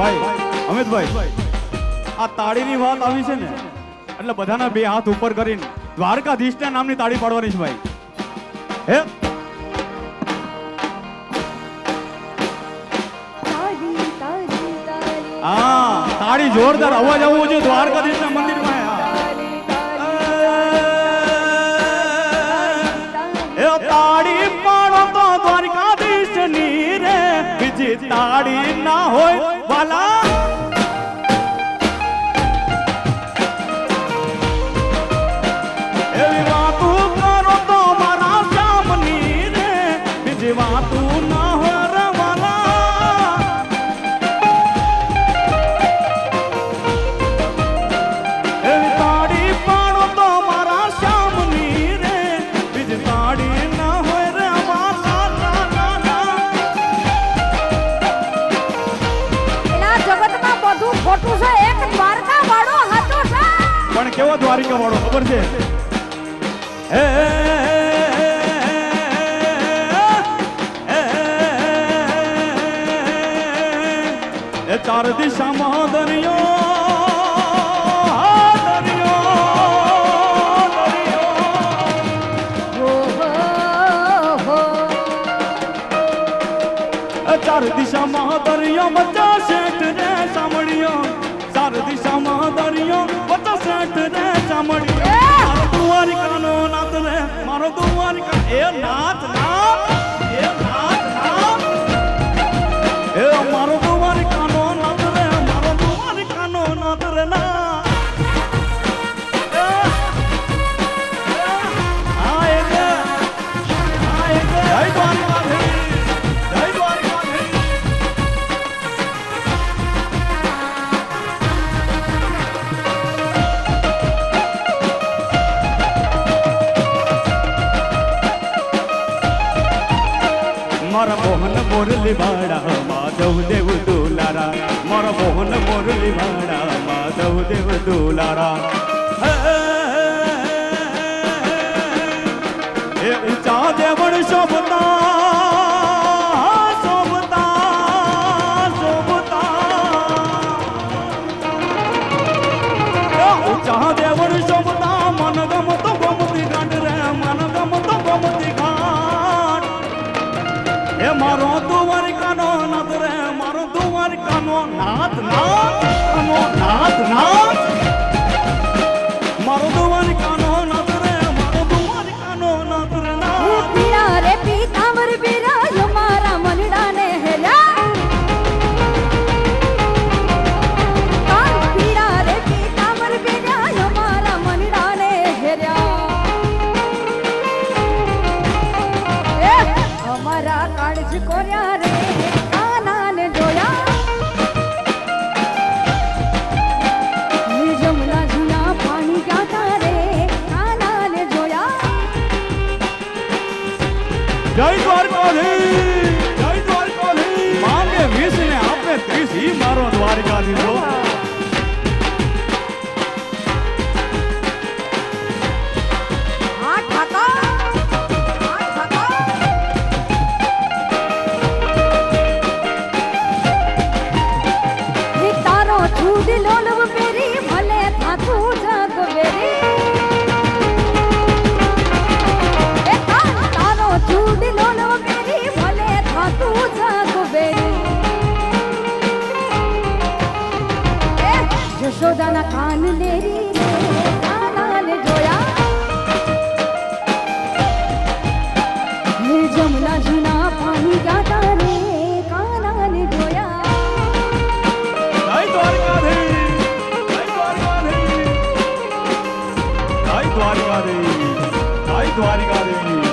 ભાઈ અમિતભાઈ આ તાળીની વાત આવી છે ને એટલે બધાના બે હાથ ઉપર કરીને દ્વારકાધીશના નામની તાળી પાડવાની છે ભાઈ. હે? હા તાળી જોરદાર અવાજ આવવો જોઈએ દ્વારકાધીશના મંદિરમાં તાળી પાડો તો દ્વારકાધીશની રે બીજી તાળી ખોટું છે એક દ્વારકા વાળો હાચો પણ કેવો દ્વારિકા વાળો ખબર છે એ ચાર દિશા દરિયો ચાર દિશામાં દરિયો મોરલી વાળા માધવ દેવ દુલારા મારા મોહન મોરલી વાળા માધવ દેવ દુલારા એ ઊંચા દેવણ શોભતા શોભતા શોભતા ઊંચા દેવણ શોભતા મનગમ નાથ નાથ નાથ Oh. ドアリガデイ。ライトアリガデイ。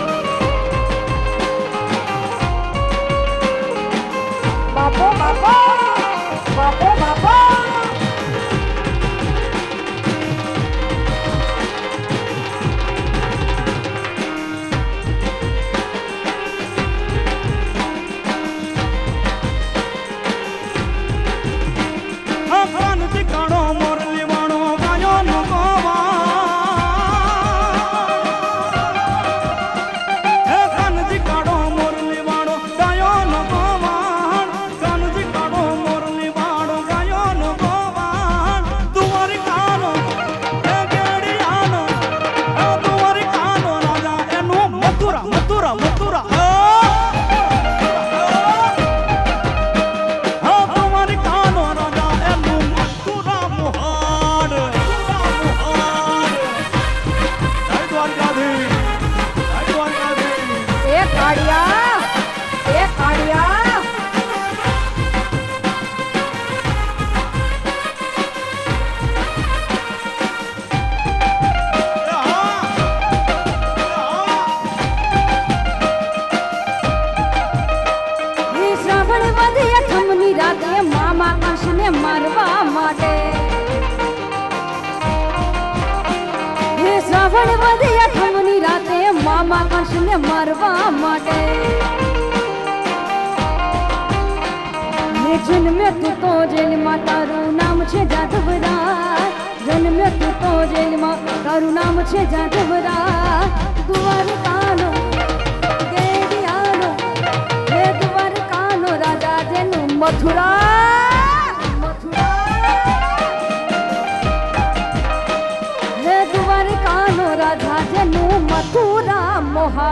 હે વધ્યા વધી રાતે મામા કંસને મારવા માટે. જન્મે તું તો જેલમાં, તારું નામ છે જાધવરા જન્મે તું તો જેલમાં, તારું નામ છે જાધવરા દ્વારકાનો દેવિયાનો હે દ્વારકાનો રાજા જેનું મથુરા. মথুরা মহা